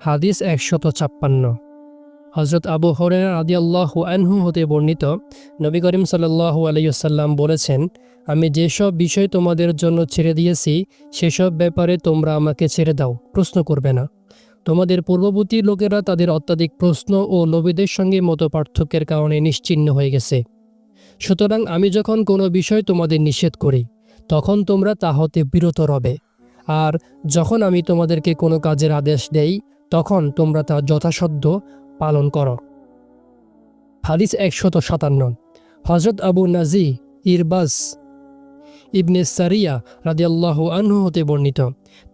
হাদিস একশত ছাপ্পান্ন। হজরত আবু হরের আদি আল্লাহ আনহু হতে বর্ণিত, নবী করিম সাল্লাহু আলাইসাল্লাম বলেছেন, আমি যেসব বিষয় তোমাদের জন্য ছেড়ে দিয়েছি, সেসব ব্যাপারে তোমরা আমাকে ছেড়ে দাও, প্রশ্ন করবে না। তোমাদের পূর্ববর্তী লোকেরা তাদের অত্যাধিক প্রশ্ন ও লোভীদের সঙ্গে মতো পার্থক্যের কারণে নিশ্চিহ্ন হয়ে গেছে। সুতরাং আমি যখন কোনো বিষয় তোমাদের নিষেধ করি, তখন তোমরা তা হতে বিরত রবে। আর যখন আমি তোমাদেরকে কোনো কাজের আদেশ দেই তখন তোমরা তা যথাসাধ্য পালন করো। হাদিস একশত সাতান্ন। হজরত আবু নাজি ইরবাস ইবনে সারিয়া রাদিয়াল্লাহ আনহু হতে বর্ণিত।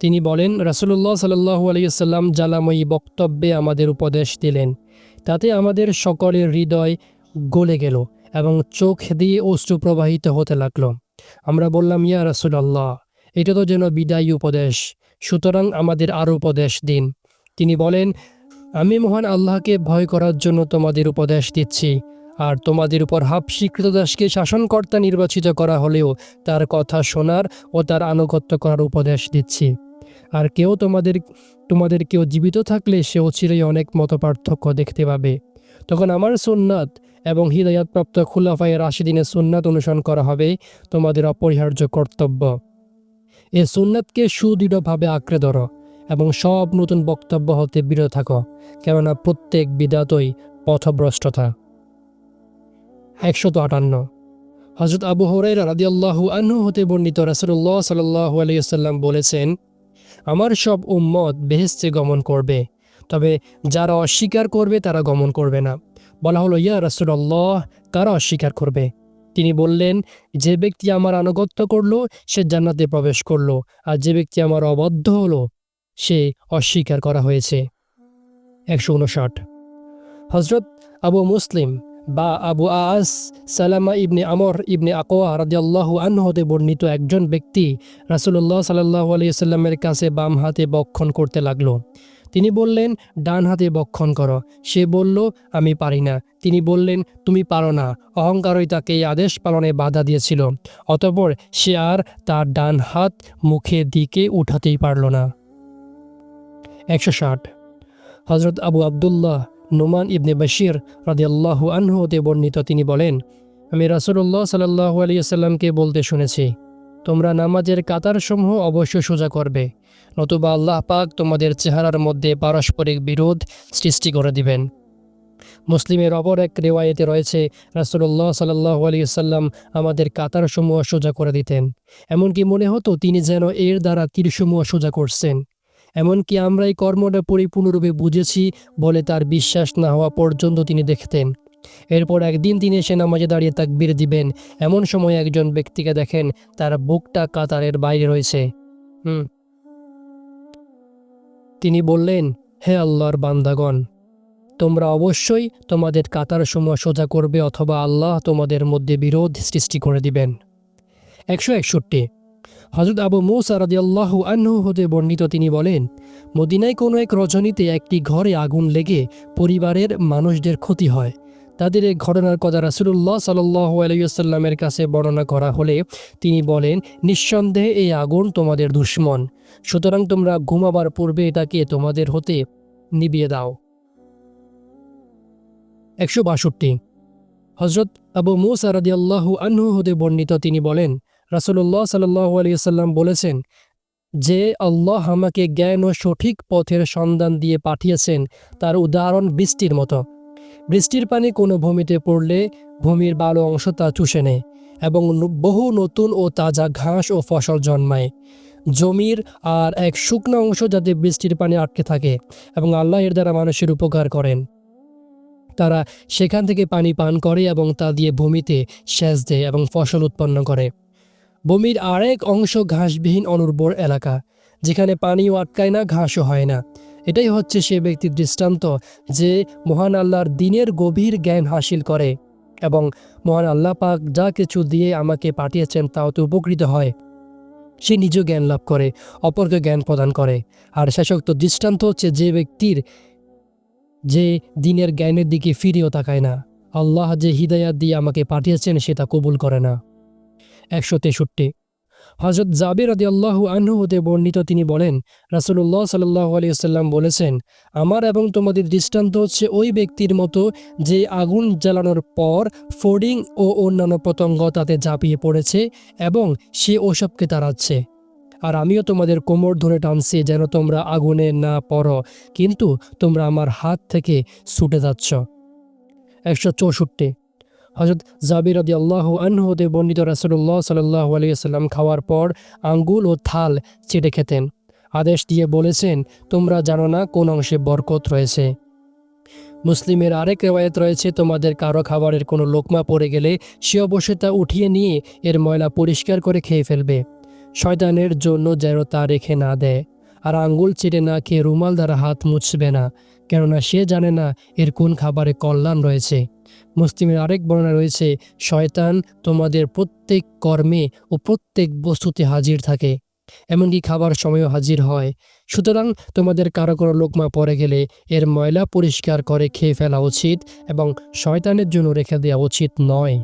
তিনি বলেন রাসুল্লাহ সাল্লাহু আলাইসাল্লাম জ্বালাময়ী বক্তব্যে আমাদের উপদেশ দিলেন। তাতে আমাদের সকলের হৃদয় গলে গেল এবং চোখ দিয়ে অশ্রু প্রবাহিত হতে লাগল। আমরা বললাম, ইয়া রাসুলাল্লাহ, এটা তো যেন বিদায়ী উপদেশ, সুতরাং আমাদের আরও উপদেশ দিন। তিনি বলেন, আমি মহান আল্লাহকে ভয় করার জন্য তোমাদের উপদেশ দিচ্ছি। আর তোমাদের উপর হাফসি কৃতদাসকে শাসনকর্তা নির্বাচিত করা হলেও তার কথা শোনার ও তার আনুগত্য করার উপদেশ দিচ্ছি। আর কেউ তোমাদের তোমাদের কেউ জীবিত থাকলে সে অচিরেই অনেক মত পার্থক্য দেখতে পাবে। তখন আমার সুন্নাত এবং হৃদয়াতপ্রাপ্ত খুলাফায় রাশিদিনের সুন্নাত অনুসরণ করা হবে তোমাদের অপরিহার্য কর্তব্য। এ সুন্নাতকে সুদৃঢ়ভাবে আঁকড়ে ধরো। এবং সব নতুন বক্তব্য হতে বিরত থাকো, কেননা প্রত্যেক বিদাতই পথভ্রষ্টতা। একশত আটান্ন। হজরত আবু হরাইরা রাদিয়াল্লাহু আনহু হতে বর্ণিত রাসুল্লাহ সাল্লাহ আলিয়াল্লাম বলেছেন, আমার সব উম্মত বেহেস্তে গমন করবে, তবে যারা অস্বীকার করবে তারা গমন করবে না। বলা হলো, ইয়া রাসুল্লাহ কারা অস্বীকার করবে? তিনি বললেন, যে ব্যক্তি আমার আনুগত্য করল, সে জান্নাতে প্রবেশ করল, আর যে ব্যক্তি আমার অবদ্ধ হলো সে অস্বীকার করা হয়েছে। একশো উনষাট হজরত আবু মুসলিম বা আবু আস সালামা ইবনে আমর ইবনে আকোয়া রাদিয়াল্লাহু আনহু হতে বর্ণিত একজন ব্যক্তি রাসুল্লাহ সাল্লাহ আলিয়াল্লামের কাছে বাম হাতে বক্ষণ করতে লাগল। তিনি বললেন, ডান হাতে বক্ষণ করো। সে বলল, আমি পারি না। তিনি বললেন, তুমি পারো না। অহংকারই তাকে এই আদেশ পালনে বাধা দিয়েছিল। অতপর সে আর তার ডান হাত মুখে দিকে উঠাতেই পারল না। একশো ষাট। হজরত আবু আবদুল্লাহ নোমান ইবনে বশির রাদিয়াল্লাহু আনহু বর্ণিত তিনি বলেন, আমি রাসুল্লাহ সাল্লাহু আলিয়াল্লামকে বলতে শুনেছি, তোমরা নামাজের কাতারসমূহ অবশ্য সোজা করবে, নতুবা আল্লাহ পাক তোমাদের চেহারার মধ্যে পারস্পরিক বিরোধ সৃষ্টি করে দিবেন। মুসলিমের অপর এক রেওয়ায়েতে রয়েছে রাসুল্লাহ সাল্লাহ আলিয়াল্লাম আমাদের কাতারসমূহ সোজা করে দিতেন। এমনকি মনে হতো তিনি যেন এর দ্বারা তীরসমূহ সোজা করছেন। এমনকি আমরা এই কর্মটা পরিপূর্ণরূপে বুঝেছি বলে তার বিশ্বাস না হওয়া পর্যন্ত তিনি দেখতেন। এরপর একদিন তিনি এসে নামাজে দাঁড়িয়ে তাকবির দিবেন। এমন সময় একজন ব্যক্তিকে দেখেন, তার বুকটা কাতারের বাইরে রয়েছে। হুম। তিনি বললেন, হে আল্লাহর বান্দাগণ, তোমরা অবশ্যই তোমাদের কাতার সময় সোজা করবে অথবা আল্লাহ তোমাদের মধ্যে বিরোধ সৃষ্টি করে দিবেন। একশো একষট্টি। হজরত আবু মৌসা রাদিয়াল্লাহ আনহু হতে বর্ণিত তিনি বলেন, মদিনায় কোনো এক রজনীতে একটি ঘরে আগুন লেগে পরিবারের মানুষদের ক্ষতি হয়। তাদের এই ঘটনার কথা রাসুল্লাহ সাল্লাহ কাছে বর্ণনা করা হলে তিনি বলেন, নিঃসন্দেহে এই আগুন তোমাদের দুশ্মন। সুতরাং তোমরা ঘুমাবার পূর্বে এটাকে তোমাদের হতে নিবিয়ে দাও। একশো বাষট্টি। হজরত আবু মুসা রাদিয়াল্লাহু আনহু হতে বর্ণিত তিনি বলেন রাসুল্লাহ সাল্লাহ আলিয়াল্লাম বলেছেন, যে আল্লাহ আমাকে জ্ঞান ও সঠিক পথের সন্ধান দিয়ে পাঠিয়েছেন, তার উদাহরণ বৃষ্টির মতো। বৃষ্টির পানি কোনো ভূমিতে পড়লে ভূমির ভালো অংশ তা চুষে নেয় এবং বহু নতুন ও তাজা ঘাস ও ফসল জন্মায়। জমির আর এক শুকনো অংশ যাতে বৃষ্টির পানি আটকে থাকে এবং আল্লাহ এর দ্বারা মানুষের উপকার করেন। তারা সেখান থেকে পানি পান করে এবং তা দিয়ে ভূমিতে সেচ দেয় এবং ফসল উৎপন্ন করে। ভূমির আরেক অংশ ঘাসবিহীন অনুর্বর এলাকা, যেখানে পানিও আটকায় না, ঘাসও হয় না। এটাই হচ্ছে সে ব্যক্তির দৃষ্টান্ত যে মহান আল্লাহর দিনের গভীর জ্ঞান হাসিল করে এবং মহান আল্লাহ পাক যা কিছু দিয়ে আমাকে পাঠিয়েছেন তাও তো উপকৃত হয়। সে নিজ জ্ঞান লাভ করে, অপরকে জ্ঞান প্রদান করে। আর শেষোক্ত দৃষ্টান্ত হচ্ছে যে ব্যক্তির যে দিনের জ্ঞানের দিকে ফিরেও তাকায় না। আল্লাহ যে হৃদয়াত দিয়ে আমাকে পাঠিয়েছেন সেটা কবুল করে না। একশো তেষট্টি। হজরত জাবির আদি আল্লাহু আনহু হতে বর্ণিত তিনি বলেন রাসুল্লাহ সাল্লাহ আলিয়াল্লাম বলেছেন, আমার এবং তোমাদের দৃষ্টান্ত হচ্ছে ওই ব্যক্তির মতো যে আগুন জ্বালানোর পর ফোর্ডিং ও অন্যান্য পতঙ্গ তাতে ঝাঁপিয়ে পড়েছে এবং সে ওসবকে তাড়াচ্ছে। আর আমিও তোমাদের কোমর ধরে টানছি যেন তোমরা আগুনে না পড়ো, কিন্তু তোমরা আমার হাত থেকে ছুটে যাচ্ছ। একশো চৌষট্টি। হজরত জাবির আদি আল্লাহ আনহতে বর্ণিত রাসুল্লাহ সাল্লাহ আলিয়াল্লাম খাওয়ার পর আঙ্গুল ও থাল চেটে খেতেন। আদেশ দিয়ে বলেছেন, তোমরা জানো না কোন অংশে বরকত রয়েছে? মুসলিমের আরেক রেওয়ায়ত রয়েছে, তোমাদের কারও খাবারের কোনো লোকমা পড়ে গেলে সে অবশ্যই তা উঠিয়ে নিয়ে এর ময়লা পরিষ্কার করে খেয়ে ফেলবে। শয়তানের জন্য যেন তা রেখে না দেয়। আর আঙ্গুল চেটে না খেয়ে রুমাল দ্বারা হাত মুছবে না, কেননা সে জানে না এর কোন খাবারে কল্যাণ রয়েছে। মুসলিমের আরেক বর্ণনা রয়েছে, শয়তান তোমাদের প্রত্যেক কর্মে ও প্রত্যেক বস্তুতে হাজির থাকে। এমনকি খাবার সময়ও হাজির হয়। সুতরাং তোমাদের কারও কোনো লোকমা পরে গেলে এর ময়লা পরিষ্কার করে খেয়ে ফেলা উচিত এবং শয়তানের জন্য রেখে দেওয়া উচিত নয়।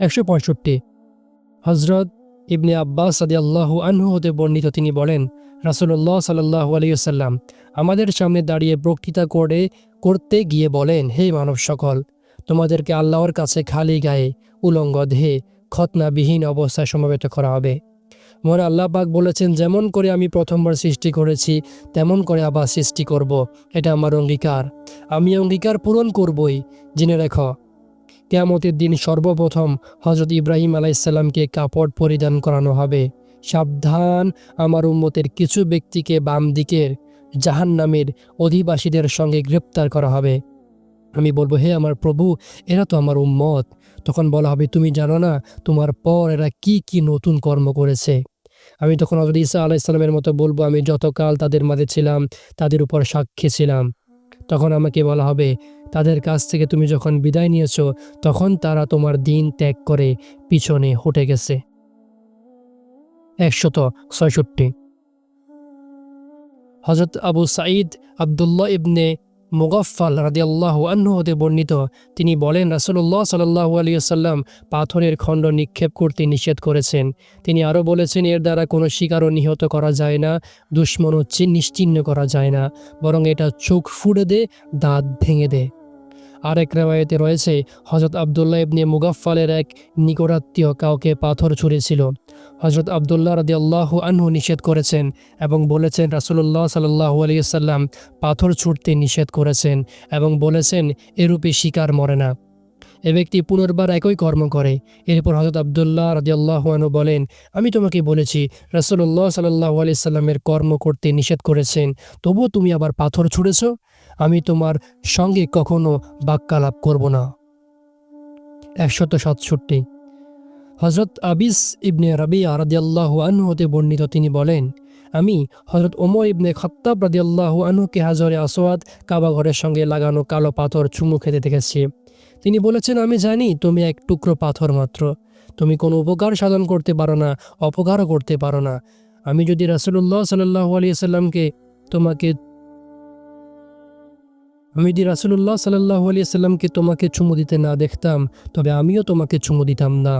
একশো পঁয়ষট্টি। হজরত ইবনে আব্বাস সাদি আল্লাহ আনহু হতে বর্ণিত তিনি বলেন রাসুল্লাহ সাল্লাহ আলিয়াল্লাম আমাদের সামনে দাঁড়িয়ে বক্তৃতা করে, করতে গিয়ে বলেন, হে মানব সকল, তোমাদেরকে আল্লাহর কাছে খালি গায়ে উলঙ্গ দেহে খতনাবিহীন অবস্থায় সমবেত করা হবে। মোর আল্লাহ পাক বলেছেন, যেমন করে আমি প্রথমবার সৃষ্টি করেছি, তেমন করে আবার সৃষ্টি করব। এটা আমার অঙ্গীকার। আমি অঙ্গীকার পূরণ করবই। জেনে রেখ, কেয়ামতের দিন সর্বপ্রথম হজরত ইব্রাহিম আলাইসাল্লামকে কাপড় পরিধান করানো হবে। সাবধান আমার উম্মতের কিছু ব্যক্তিকে বাম দিকের জাহান নামের অধিবাসীদের সঙ্গে গ্রেপ্তার করা হবে। আমি বলব, হে আমার প্রভু, এরা তো আমার উম্মত। তখন বলা হবে, তুমি জানো না তোমার পর এরা কি কি নতুন কর্ম করেছে? আমি তখন হজরত ইসা আলাইসাল্লামের মতো বলব, আমি যতকাল তাদের মাঝে ছিলাম, তাদের উপর সাক্ষী ছিলাম। তখন আমাকে বলা হবে, তাদের কাছ থেকে তুমি যখন বিদায় নিয়েছ, তখন তারা তোমার দিন ত্যাগ করে পিছনে হটে গেছে। একশত ছয়ষট্টি। হজরত আবু সাঈদ আবদুল্লাহ ইবনে মুগফাল রাদিয়াল্লাহু আনহু হতে বর্ণিত, তিনি বলেন রাসুল্লাহ সাল্লাহ আলিয়াল্লাম পাথরের খণ্ড নিক্ষেপ করতে নিষেধ করেছেন। তিনি আরও বলেছেন, এর দ্বারা কোনো শিকারও নিহত করা যায় না, দুশ্মনও হচ্ছে নিশ্চিহ্ন করা যায় না, বরং এটা চোখ ফুড়ে দে, দাঁত ভেঙে আরেক রেওয়ায়তে রয়েছে হজরত আবদুল্লাহ ইবনে মুগাফালের এক নিকটাত্মীয় কাউকে পাথর ছুঁড়েছিল। হজরত আবদুল্লাহ রাদি আল্লাহ আনহু নিষেধ করেছেন এবং বলেছেন রাসুল্লাহ সাল্লাহু আলিয়াল্লাম পাথর ছুটতে নিষেধ করেছেন এবং বলেছেন, এরূপে শিকার মরে না। এ ব্যক্তি পুনর্বার একই কর্ম করে। এরপর হজরত আবদুল্লাহ রাদিয়াল্লাহ আনহু বলেন, আমি তোমাকে বলেছি রাসুল্লাহ সাল্লাহ আলিয়াল্লামের কর্ম করতে নিষেধ করেছেন, তবুও তুমি আবার পাথর ছুঁড়েছ? আমি তোমার সঙ্গে কখনো বাক্যালাপ করব না। একশত সাতষট্টি। হজরত আবিস ইবনে রাবিয়া রাদিয়াল্লাহ আনহু হতে বর্ণিত তিনি বলেন, আমি হজরত ওমর ইবনে খত্তাব রাদিয়াল্লাহু আনহুকে হাজরে আসওয়াদ কাবা ঘরের সঙ্গে লাগানো কালো পাথর চুমু খেতে দেখেছি। তিনি বলেছেন, আমি জানি তুমি এক টুকরো পাথর মাত্র। তুমি কোনো উপকার সাধন করতে পারো না অপকারও করতে পারো না। আমি যদি রাসুল্লাহ সাল্লাহ আলিয়াল্লামকে তোমাকে আমি যদি রাসুল্লাহ সাল্লাহ আলিয়াল্লামকে তোমাকে চুমু দিতে না দেখতাম, তবে আমিও তোমাকে চুমু দিতাম না।